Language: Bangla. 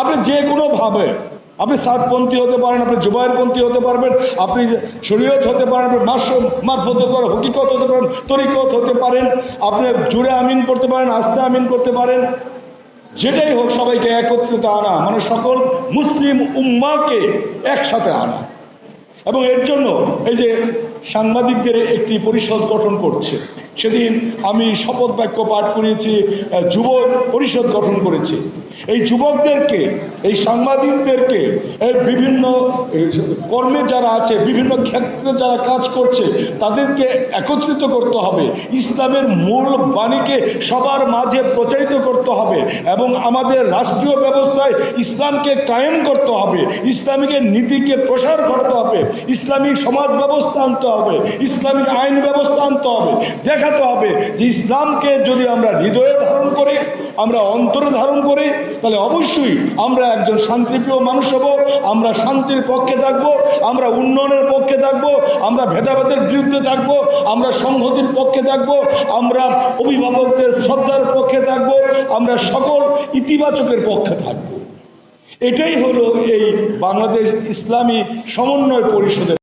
আপনি যে কোনোভাবে আপনি সাতপন্থী হতে পারেন, আপনি জুবাইরপন্থী হতে পারবেন, আপনি শরীয়ত হতে পারেন, আপনি মাস মারফত হতে পারেন, হকিকত হতে পারেন, তরিকত হতে পারেন, আপনি জুড়ে আমিন করতে পারেন, আস্তে আমিন করতে পারেন, যেটাই হোক সবাইকে একত্রিত আনা মানে সকল মুসলিম উম্মাকে একসাথে আনা। এবং এর জন্য এই যে সাংবাদিকদের একটি পরিষদ গঠন করছে সেদিন আমি শপথ বাক্য পাঠ করিয়েছি যুব পরিষদ গঠন করেছি। এই যুবকদেরকে, এই সাংবাদিকদেরকে এই বিভিন্ন কর্মে যারা আছে, বিভিন্ন ক্ষেত্রে যারা কাজ করছে, তাদেরকে একত্রিত করতে হবে। ইসলামের মূল বাণীকে সবার মাঝে প্রচারিত করতে হবে এবং আমাদের রাষ্ট্রীয় ব্যবস্থায় ইসলামকে কায়েম করতে হবে ইসলামিকের নীতিকে প্রসার করতে হবে, ইসলামিক সমাজ ব্যবস্থা আনতে হবে, ইসলামিক আইন ব্যবস্থা আনতে হবে। দেখাতে হবে যে ইসলামকে যদি আমরা হৃদয়ে ধারণ করে, আমরা অন্তরে ধারণ করি, তাহলে অবশ্যই আমরা একজন শান্তিপ্রিয় মানুষ হব, আমরা শান্তির পক্ষে থাকব, আমরা উন্নয়নের পক্ষে থাকব, আমরা ভেদাভেদের বিরুদ্ধে থাকব, আমরা সংহতির পক্ষে থাকব, আমরা অভিভাবকদের শ্রদ্ধার পক্ষে থাকব, আমরা সকল ইতিবাচকের পক্ষে থাকব। এটাই হলো এই বাংলাদেশ ইসলামী সমন্বয় পরিষদের।